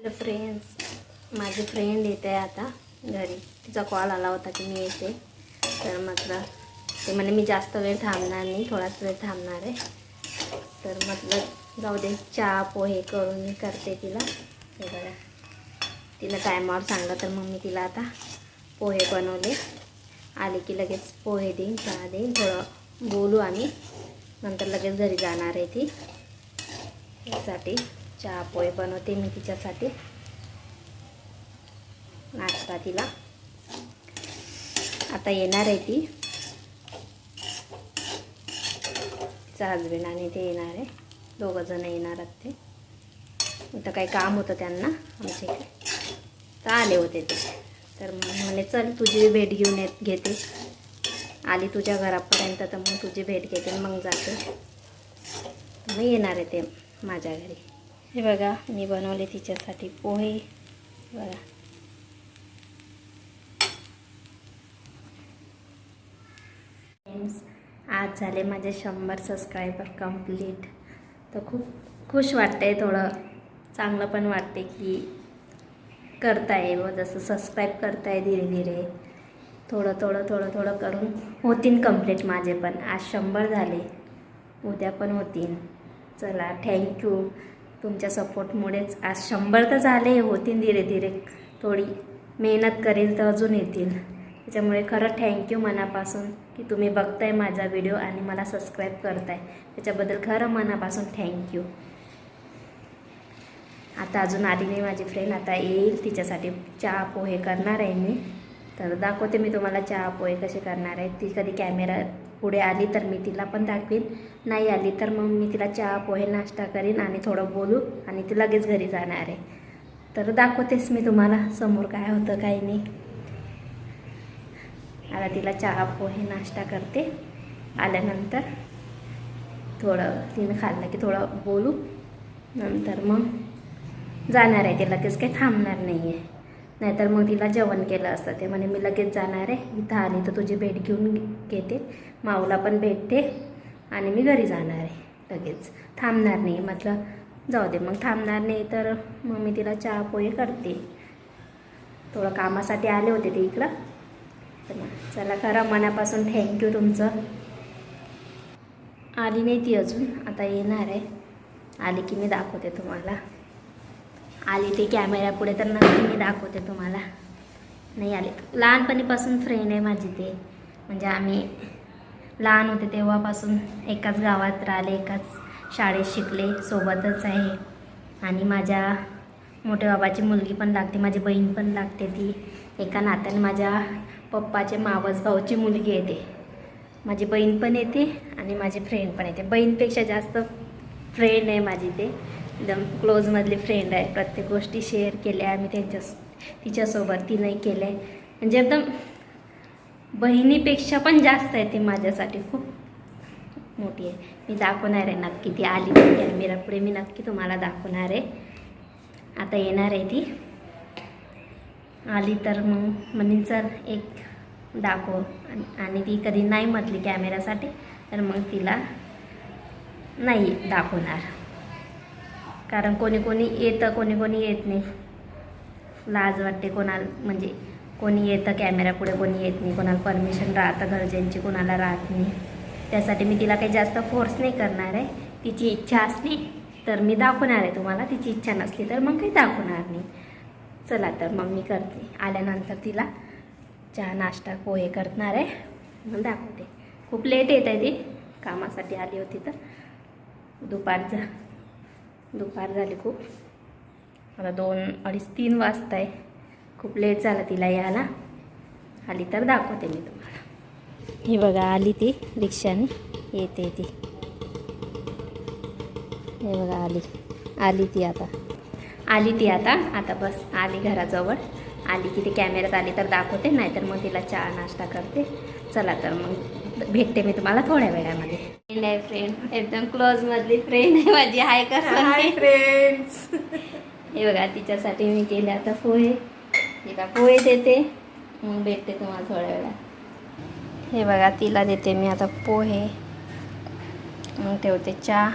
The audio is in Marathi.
हॅलो फ्रेंड्स माझी फ्रेंड येते आता घरी. तिचा कॉल आला होता की मी येते. तर म्हटलं ते म्हणे मी जास्त वेळ थांबणार नाही थोडाच वेळ थांबणार आहे. तर म्हटलं जाऊ दे चहा पोहे करून मी करते तिला. हे बघा. तिला टायमावर सांगलं तर मग मी तिला आता पोहे बनवले. आले की लगेच पोहे देईन चहा देईन. थोडं बोलू आम्ही. नंतर लगेच घरी जाणार आहे ती. त्यासाठी चहा पोहे बनवते मी तिच्यासाठी. नाश्ता तिला. आता येणार आहे ती. तिचा हजबंड आणि ते येणार आहे. दोघं जण येणार आहेत ते. इथं काही काम होतं त्यांना आमच्या इकडे. तर आले होते ते. तर मग म्हणे चल तुझी भेट घेऊन येत घेते. आली तुझ्या घरापर्यंत तर मग तुझी भेट घेते मग जाते. मग येणार आहे ते माझ्या घरी. हे बघा मी बनवले तिच्यासाठी पोहे. बघा. फ्रेंड्स आज झाले माझे शंभर सबस्क्रायबर कंप्लीट तर खूप खुश वाटतंय थोडं चांगलं पण वाटते की करताय व जसं सबस्क्राईब करताय धीरे धीरे. थोडं थोडं थोडं थोडं करून होतीन कंप्लीट माझे पण. आज शंभर झाले. उद्या पण होतील चला थँक्यू तुमच्या सपोर्टमुळेच आज शंभर तर झाले होतील धीरे धीरे. थोडी मेहनत करेल तर अजून येतील. त्याच्यामुळे खरं थँक्यू मनापासून की तुम्ही बघताय माझा व्हिडिओ आणि मला सबस्क्राईब करताय. त्याच्याबद्दल खरं मनापासून थँक्यू आता अजून आली नाही माझी फ्रेंड आता येईल. तिच्यासाठी चहा पोहे करणार आहे मी. तर दाखवते मी तुम्हाला चहा पोहे कसे करणार आहे. ती कधी कॅमेरा पुढे आली तर मी तिला पण दाखवीन. नाही आली तर मग मी तिला चहा पोहे नाश्ता करीन आणि थोडं बोलू आणि ती लगेच घरी जाणार आहे. तर दाखवतेच मी तुम्हाला समोर काय होतं काही नाही. आता तिला चहा पोहे नाश्ता करते. आल्यानंतर थोडं तिने खाल्लं की थोडं बोलू. नंतर मग जाणार आहे ते लगेच काही थांबणार नाही आहे नाहीतर मग तिला जेवण केलं असतं. ते म्हणे मी लगेच जाणार आहे. इथं आली तर तुझी भेट घेऊन घेते. माऊला पण भेटते आणि मी घरी जाणार आहे. लगेच. थांबणार नाही. म्हटलं जाऊ दे मग थांबणार नाही तर मग मी तिला चहा पोहे करते. थोडं कामासाठी आले होते ते इकडं. तर मग चला खरं मनापासून थँक्यू तुमचं. आली नाही ती अजून. आता येणार आहे. आली की मी दाखवते तुम्हाला. आली ते कॅमेऱ्यापुढे तर नक्की मी दाखवते तुम्हाला. नाही आले. लहानपणीपासून फ्रेंड आहे माझी ते. म्हणजे आम्ही लहान होते तेव्हापासून एकाच गावात राहिले एकाच शाळेत शिकले सोबतच आहे. आणि माझ्या मोठ्या बाबाची मुलगी पण लागते माझी बहीण पण लागते ती. एका नात्याने माझ्या पप्पाचे मावस भाऊची मुलगी येते माझी बहीण पण येते आणि माझी फ्रेंड पण येते. बहीणपेक्षा जास्त फ्रेंड आहे माझी ते. एकदम क्लोजमधली फ्रेंड आहे प्रत्येक गोष्टी शेअर केल्या आम्ही त्यांच्या तिच्यासोबत ती नाही आहे म्हणजे एकदम बहिणीपेक्षा पण जास्त आहे ती माझ्यासाठी. खूप मोठी आहे. मी दाखवणार आहे नक्की. ती आली कॅमेरा पुढे मी नक्की तुम्हाला दाखवणार आहे. आता येणार आहे ती. आली तर मग म्हणेन सर एक दाखव. आणि ती कधी नाही म्हटली कॅमेऱ्यासाठी तर मग तिला नाही दाखवणार. कारण कोणी कोणी येतं कोणी कोणी येत नाही. लाज वाटते कोणाला म्हणजे कोणी येतं कॅमेरापुढे कोणी येत नाही. कोणाला परमिशन राहतं घरच्यांची कोणाला राहत नाही. त्यासाठी मी तिला काही जास्त फोर्स नाही करणार आहे. तिची इच्छा असली तर मी दाखवणार आहे तुम्हाला. तिची इच्छा नसली तर मग काही दाखवणार नाही. चला तर मग मी करते. आल्यानंतर तिला चहा नाश्ता पोहे करणार आहे. मग दाखवते. खूप लेट येत आहे ती. कामासाठी आली होती तर. दुपारचा. दुपार झाली खूप. आता दोन अडीच तीन वाजता आहे. खूप लेट झाला तिला यायला. आली तर दाखवते मी तुम्हाला. ही बघा आली ती रिक्षाने. येते ती. हे बघा आली. आली ती आता. आली ती आता. आता बस आली घराजवळ. आली की ती कॅमेऱ्यात आली तर दाखवते नाहीतर मग तिला चहा नाश्ता करते. चला तर मग भेटते मी तुम्हाला थोड्या वेळामध्ये. फ्रेंड आहे फ्रेंड एकदम क्लोज मधली फ्रेंड आहे माझी. हाय हाय फ्रेंड्स हे बघा तिच्यासाठी मी केले आता पोहे. तिला पोहे देते. मग भेटते तुम्हाला थोड्या वेळात. हे बघा तिला देते मी आता पोहे. मग ठेवते चहा.